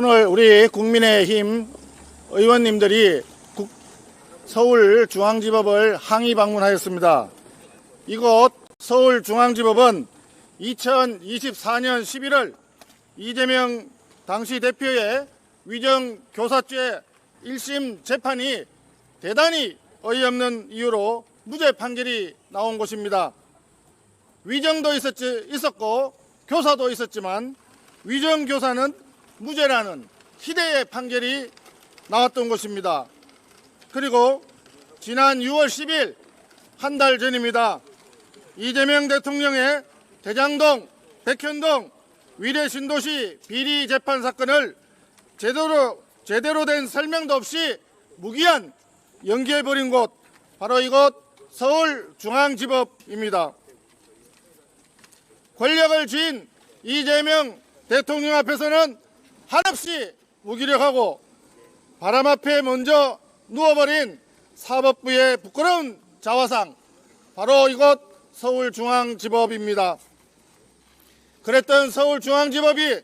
오늘 우리 국민의힘 의원님들이 국- 서울중앙지법을 항의 방문하였습니다. 이곳 서울중앙지법은 2024년 11월 이재명 당시 대표의 위정교사죄 1심 재판이 대단히 어이없는 이유로 무죄 판결이 나온 곳입니다. 위정도 있었지, 있었고 교사도 있었지만 위정교사는 무죄라는 희대의 판결이 나왔던 것입니다. 그리고 지난 6월 10일 한 달 전입니다. 이재명 대통령의 대장동, 백현동 위례 신도시 비리 재판 사건을 제대로 제대로 된 설명도 없이 무기한 연기해버린 곳 바로 이곳 서울중앙지법입니다. 권력을 쥔 이재명 대통령 앞에서는 한없이 무기력하고 바람 앞에 먼저 누워버린 사법부의 부끄러운 자화상 바로 이곳 서울중앙지법입니다. 그랬던 서울중앙지법이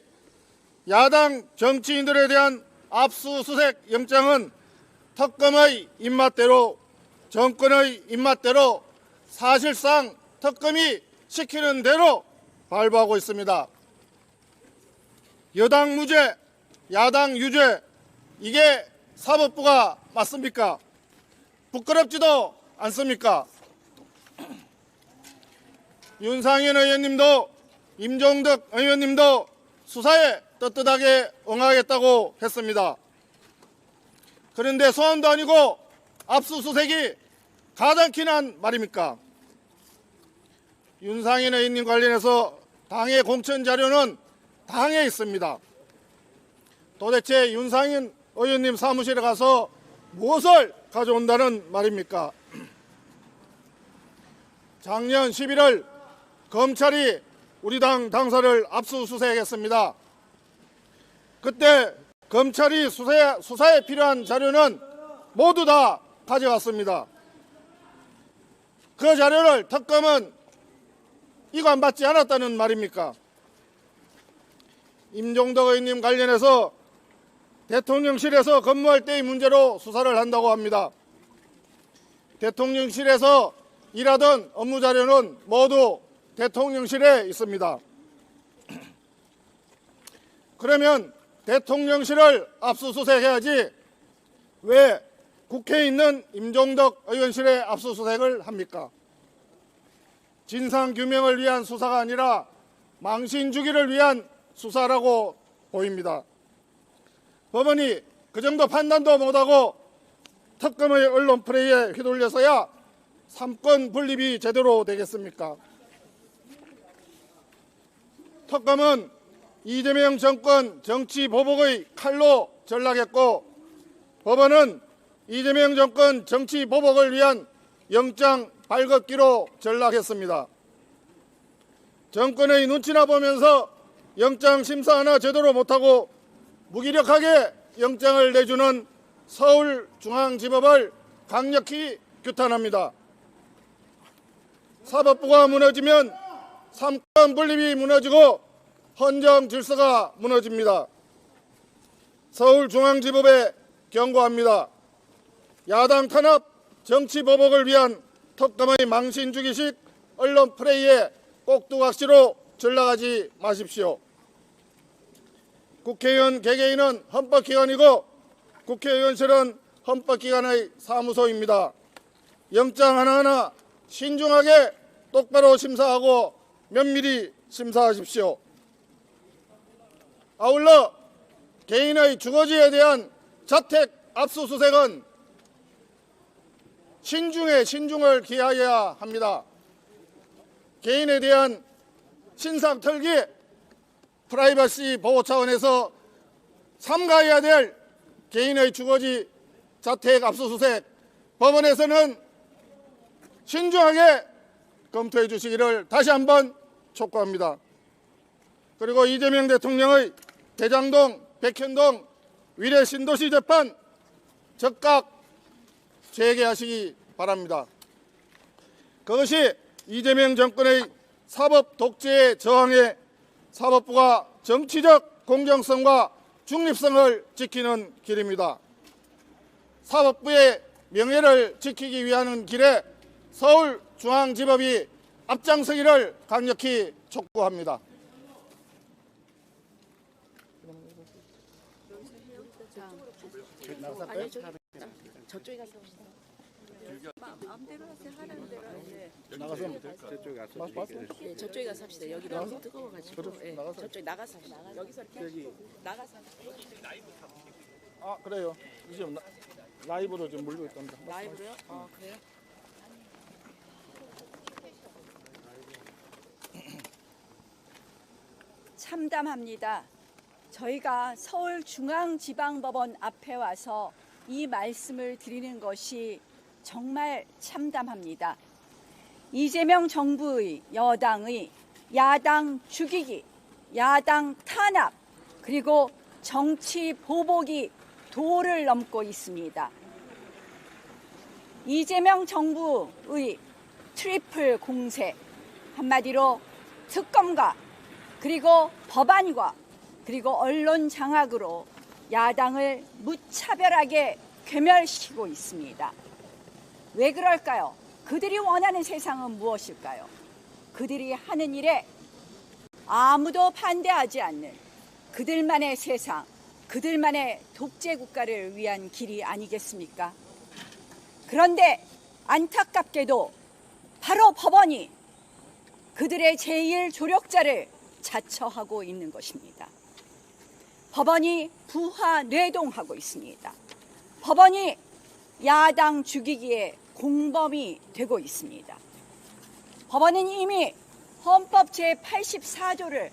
야당 정치인들에 대한 압수수색 영장은 특검의 입맛대로 정권의 입맛대로 사실상 특검이 시키는 대로 발부하고 있습니다. 여당 무죄, 야당 유죄, 이게 사법부가 맞습니까? 부끄럽지도 않습니까? 윤상현 의원님도 임종덕 의원님도 수사에 떳떳하게 응하겠다고 했습니다. 그런데 소환도 아니고 압수수색이 가장 한 말입니까? 윤상현 의원님 관련해서 당의 공천 자료는 당에 있습니다. 도대체 윤상현 의원님 사무실에 가서 무엇을 가져온다는 말입니까? 작년 11월 검찰이 우리 당 당사를 압수수색했습니다. 그때 검찰이 수사에, 수사에 필요한 자료는 모두 다 가져갔습니다. 그 자료를 특검은 이관받지 않았다는 말입니까? 임종덕 의원님 관련해서 대통령실에서 근무할 때의 문제로 수사를 한다고 합니다. 대통령실에서 일하던 업무 자료는 모두 대통령실에 있습니다. 그러면 대통령실을 압수수색해야지 왜 국회에 있는 임종덕 의원실에 압수수색을 합니까? 진상규명을 위한 수사가 아니라 망신주기를 위한 수사라고 보입니다. 법원이 그 정도 판단도 못하고 특검의 언론 플레이에 휘둘려서야 삼권 분립이 제대로 되겠습니까? 특검은 이재명 정권 정치 보복의 칼로 전락했고 법원은 이재명 정권 정치 보복을 위한 영장 발급기로 전락했습니다. 정권의 눈치나 보면서 영장 심사 하나 제대로 못하고 무기력하게 영장을 내주는 서울중앙지법을 강력히 규탄합니다. 사법부가 무너지면 삼권 분립이 무너지고 헌정 질서가 무너집니다. 서울중앙지법에 경고합니다. 야당 탄압, 정치 보복을 위한 특검의 망신 주기식 언론 프레이에 꼭두각시로 전락하지 마십시오. 국회의원 개개인은 헌법기관이고 국회의원실은 헌법기관의 사무소입니다. 영장 하나하나 신중하게 똑바로 심사하고 면밀히 심사하십시오. 아울러 개인의 주거지에 대한 자택 압수수색은 신중에 신중을 기하여야 합니다. 개인에 대한 신상 털기, 프라이버시 보호 차원에서 삼가해야 될 개인의 주거지 자택 압수수색 법원에서는 신중하게 검토해 주시기를 다시 한번 촉구합니다. 그리고 이재명 대통령의 대장동, 백현동 위례 신도시 재판 즉각 재개하시기 바랍니다. 그것이 이재명 정권의 사법 독재에 저항해 사법부가 정치적 공정성과 중립성을 지키는 길입니다. 사법부의 명예를 지키기 위한 길에 서울중앙지법이 앞장서기를 강력히 촉구합니다. 저 저쪽에 가서 합시다. 마음대로 하세요. 하라는 대로 하세요. 나가서 저쪽에 가서 예, 저쪽에 가서 합시다. 여기 너무 뜨거워가지고. 그래, 예, 나가서. 저쪽에 나가서 합시다. 여기서 이렇게 하시고 나가서 합시다. 아 그래요. 지금 나- 라이브로 지금 물고 있답니다. 라이브로요? 어 그래요? 참담합니다. 저희가 서울중앙지방법원 앞에 와서 이 말씀을 드리는 것이 정말 참담합니다. 이재명 정부의 여당의 야당 죽이기, 야당 탄압, 그리고 정치 보복이 도를 넘고 있습니다. 이재명 정부의 트리플 공세, 한마디로 특검과 그리고 법안과 그리고 언론 장악으로 야당을 무차별하게 괴멸시키고 있습니다. 왜 그럴까요? 그들이 원하는 세상은 무엇일까요? 그들이 하는 일에 아무도 반대하지 않는 그들만의 세상, 그들만의 독재 국가를 위한 길이 아니겠습니까? 그런데 안타깝게도 바로 법원이 그들의 제일 조력자를 자처하고 있는 것입니다. 법원이 부하 뇌동하고 있습니다. 법원이 야당 죽이기에 공범이 되고 있습니다. 법원은 이미 헌법 제84조를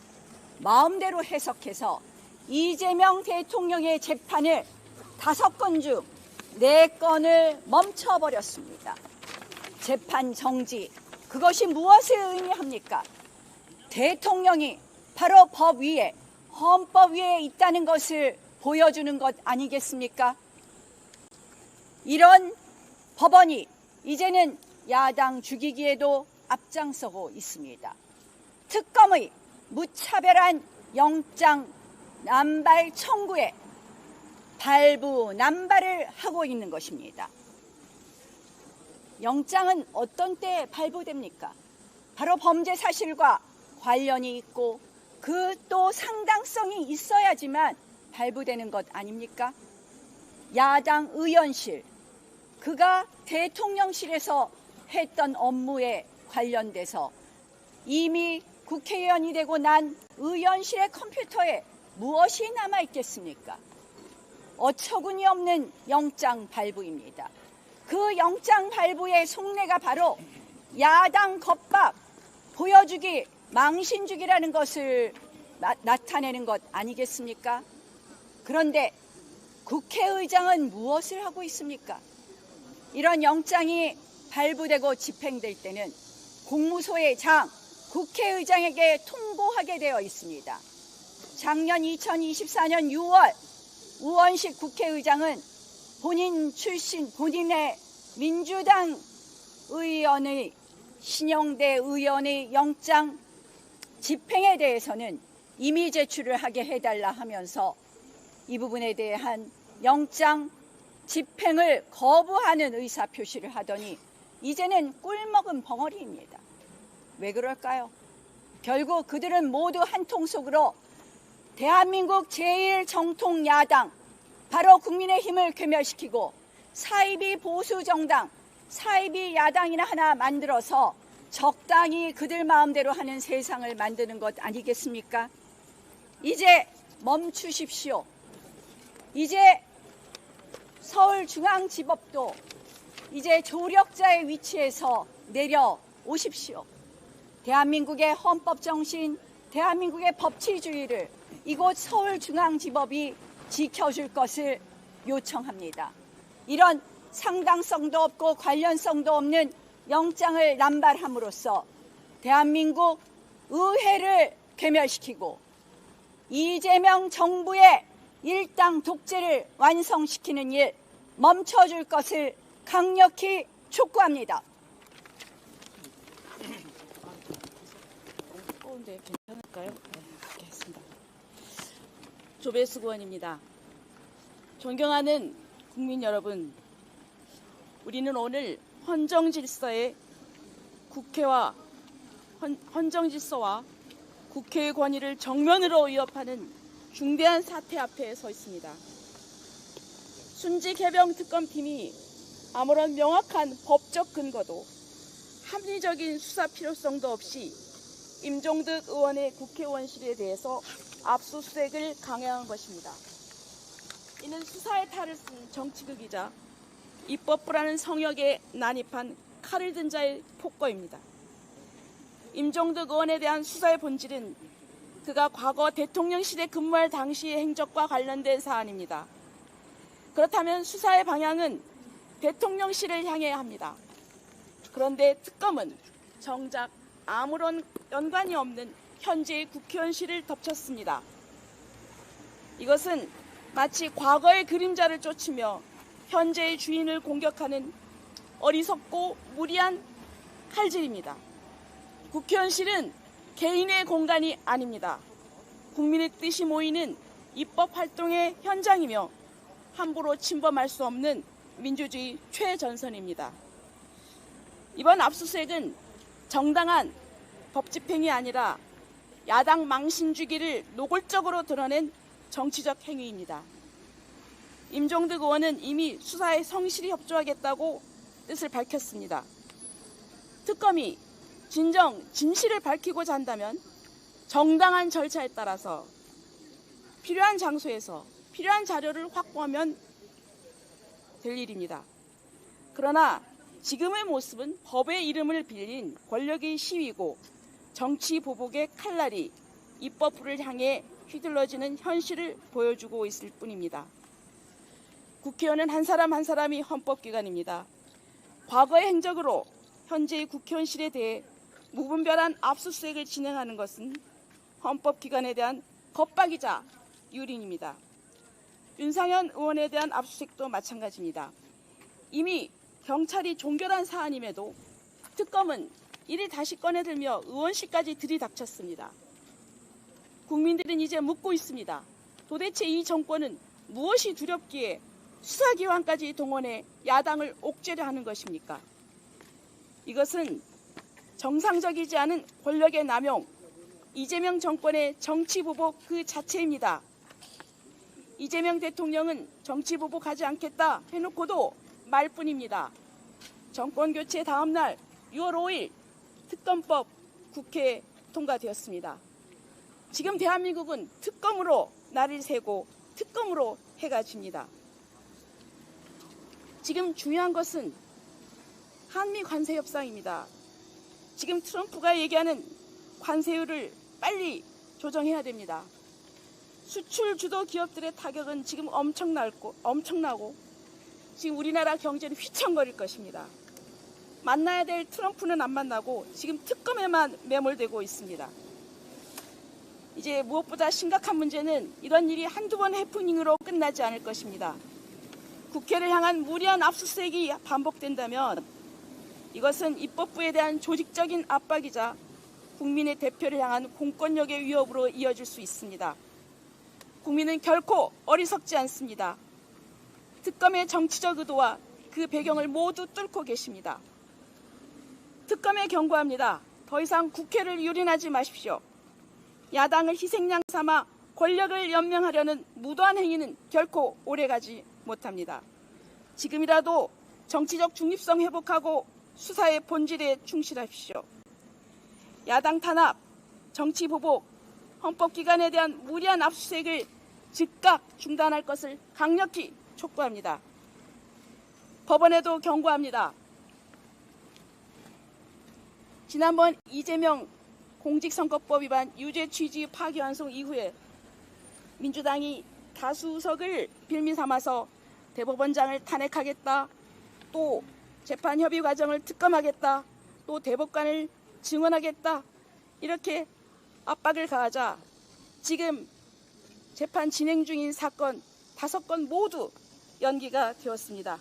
마음대로 해석해서 이재명 대통령의 재판을 다섯 건 중 네 건을 멈춰버렸습니다. 재판 정지, 그것이 무엇을 의미합니까? 대통령이 바로 법 위에 헌법 위에 있다는 것을 보여주는 것 아니겠습니까? 이런 법원이 이제는 야당 죽이기에도 앞장서고 있습니다. 특검의 무차별한 영장 남발 청구에 발부 남발을 하고 있는 것입니다. 영장은 어떤 때 발부됩니까? 바로 범죄 사실과 관련이 있고 그 또 상당성이 있어야지만 발부되는 것 아닙니까? 야당 의원실, 그가 대통령실에서 했던 업무에 관련돼서 이미 국회의원이 되고 난 의원실의 컴퓨터에 무엇이 남아 있겠습니까? 어처구니 없는 영장 발부입니다. 그 영장 발부의 속내가 바로 야당 겁박 보여주기 망신주기라는 것을 나, 나타내는 것 아니겠습니까? 그런데 국회의장은 무엇을 하고 있습니까? 이런 영장이 발부되고 집행될 때는 공무소의 장, 국회의장에게 통보하게 되어 있습니다. 작년 2024년 6월 우원식 국회의장은 본인 출신, 본인의 민주당 의원의 신영대 의원의 영장 집행에 대해서는 이미 제출을 하게 해달라 하면서 이 부분에 대한 영장 집행을 거부하는 의사 표시를 하더니 이제는 꿀먹은 벙어리입니다. 왜 그럴까요? 결국 그들은 모두 한통 속으로 대한민국 제일 정통 야당 바로 국민의힘을 괴멸시키고 사이비 보수 정당, 사이비 야당이나 하나 만들어서 적당히 그들 마음대로 하는 세상을 만드는 것 아니겠습니까? 이제 멈추십시오. 이제 서울중앙지법도 이제 조력자의 위치에서 내려오십시오. 대한민국의 헌법 정신, 대한민국의 법치주의를 이곳 서울중앙지법이 지켜줄 것을 요청합니다. 이런 상당성도 없고 관련성도 없는 영장을 남발함으로써 대한민국 의회를 괴멸시키고 이재명 정부의 일당 독재를 완성시키는 일 멈춰줄 것을 강력히 촉구합니다. 뜨거운데 괜찮을까요? 네, 알겠습니다. 조배수 의원입니다. 존경하는 국민 여러분, 우리는 오늘 헌정 질서의 국회와 헌, 헌정 질서와 국회의 권위를 정면으로 위협하는 중대한 사태 앞에 서 있습니다. 순직 해병 특검팀이 아무런 명확한 법적 근거도 합리적인 수사 필요성도 없이 임종득 의원의 국회의원실에 대해서 압수수색을 강행한 것입니다. 이는 수사의 탈을 쓴 정치극이자 입법부라는 성역에 난입한 칼을 든 자의 폭거입니다. 임종득 의원에 대한 수사의 본질은 그가 과거 대통령실에 근무할 당시의 행적과 관련된 사안입니다. 그렇다면 수사의 방향은 대통령실을 향해야 합니다. 그런데 특검은 정작 아무런 연관이 없는 현재의 국회의원실을 덮쳤습니다. 이것은 마치 과거의 그림자를 쫓으며 현재의 주인을 공격하는 어리석고 무리한 칼질입니다. 국회의원실은 개인의 공간이 아닙니다. 국민의 뜻이 모이는 입법 활동의 현장이며 함부로 침범할 수 없는 민주주의 최전선입니다. 이번 압수수색은 정당한 법 집행이 아니라 야당 망신 주기를 노골적으로 드러낸 정치적 행위입니다. 임종득 의원은 이미 수사에 성실히 협조하겠다고 뜻을 밝혔습니다. 특검이 진정 진실을 밝히고자 한다면 정당한 절차에 따라서 필요한 장소에서 필요한 자료를 확보하면 될 일입니다. 그러나 지금의 모습은 법의 이름을 빌린 권력의 시위고 정치 보복의 칼날이 입법부를 향해 휘둘러지는 현실을 보여주고 있을 뿐입니다. 국회의원은 한 사람 한 사람이 헌법기관입니다. 과거의 행적으로 현재의 국회의원실에 대해 무분별한 압수수색을 진행하는 것은 헌법기관에 대한 겁박이자 유린입니다. 윤상현 의원에 대한 압수수색도 마찬가지입니다. 이미 경찰이 종결한 사안임에도 특검은 이를 다시 꺼내들며 의원실까지 들이닥쳤습니다. 국민들은 이제 묻고 있습니다. 도대체 이 정권은 무엇이 두렵기에 수사기관까지 동원해 야당을 옥죄려 하는 것입니까? 이것은 정상적이지 않은 권력의 남용, 이재명 정권의 정치 보복 그 자체입니다. 이재명 대통령은 정치 보복하지 않겠다 해놓고도 말뿐입니다. 정권 교체 다음 날 6월 5일 특검법 국회에 통과되었습니다. 지금 대한민국은 특검으로 날을 새고 특검으로 해가 집니다. 지금 중요한 것은 한미 관세 협상입니다. 지금 트럼프가 얘기하는 관세율을 빨리 조정해야 됩니다. 수출 주도 기업들의 타격은 지금 엄청나고, 엄청나고 지금 우리나라 경제는 휘청거릴 것입니다. 만나야 될 트럼프는 안 만나고 지금 특검에만 매몰되고 있습니다. 이제 무엇보다 심각한 문제는 이런 일이 한두 번 해프닝으로 끝나지 않을 것입니다. 국회를 향한 무리한 압수수색이 반복된다면 이것은 입법부에 대한 조직적인 압박이자 국민의 대표를 향한 공권력의 위협으로 이어질 수 있습니다. 국민은 결코 어리석지 않습니다. 특검의 정치적 의도와 그 배경을 모두 뚫고 계십니다. 특검에 경고합니다. 더 이상 국회를 유린하지 마십시오. 야당을 희생양 삼아 권력을 연명하려는 무도한 행위는 결코 오래가지 못합니다. 지금이라도 정치적 중립성 회복하고 수사의 본질에 충실하십시오. 야당 탄압, 정치 보복, 헌법기관에 대한 무리한 압수수색을 즉각 중단할 것을 강력히 촉구합니다. 법원에도 경고합니다. 지난번 이재명 공직선거법 위반 유죄 취지 파기 환송 이후에 민주당이 다수석을 빌미 삼아서 대법원장을 탄핵하겠다. 또 재판 협의 과정을 특검하겠다. 또 대법관을 증언하겠다. 이렇게 압박을 가하자 지금 재판 진행 중인 사건 다섯 건 모두 연기가 되었습니다.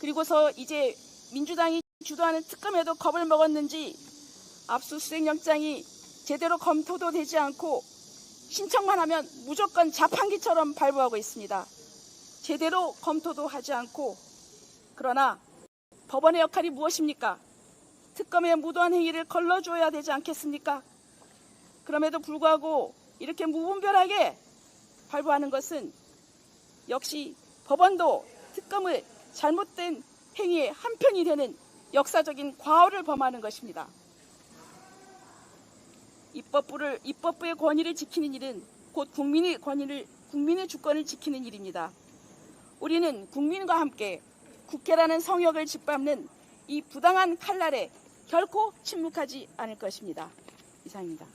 그리고서 이제 민주당이 주도하는 특검에도 겁을 먹었는지 압수수색 영장이 제대로 검토도 되지 않고 신청만 하면 무조건 자판기처럼 발부하고 있습니다. 제대로 검토도 하지 않고 그러나 법원의 역할이 무엇입니까? 특검의 무도한 행위를 걸러줘야 되지 않겠습니까? 그럼에도 불구하고 이렇게 무분별하게 발부하는 것은 역시 법원도 특검의 잘못된 행위의 한편이 되는 역사적인 과오를 범하는 것입니다. 입법부를 입법부의 권위를 지키는 일은 곧 국민의 권위를 국민의 주권을 지키는 일입니다. 우리는 국민과 함께 국회라는 성역을 짓밟는 이 부당한 칼날에 결코 침묵하지 않을 것입니다. 이상입니다.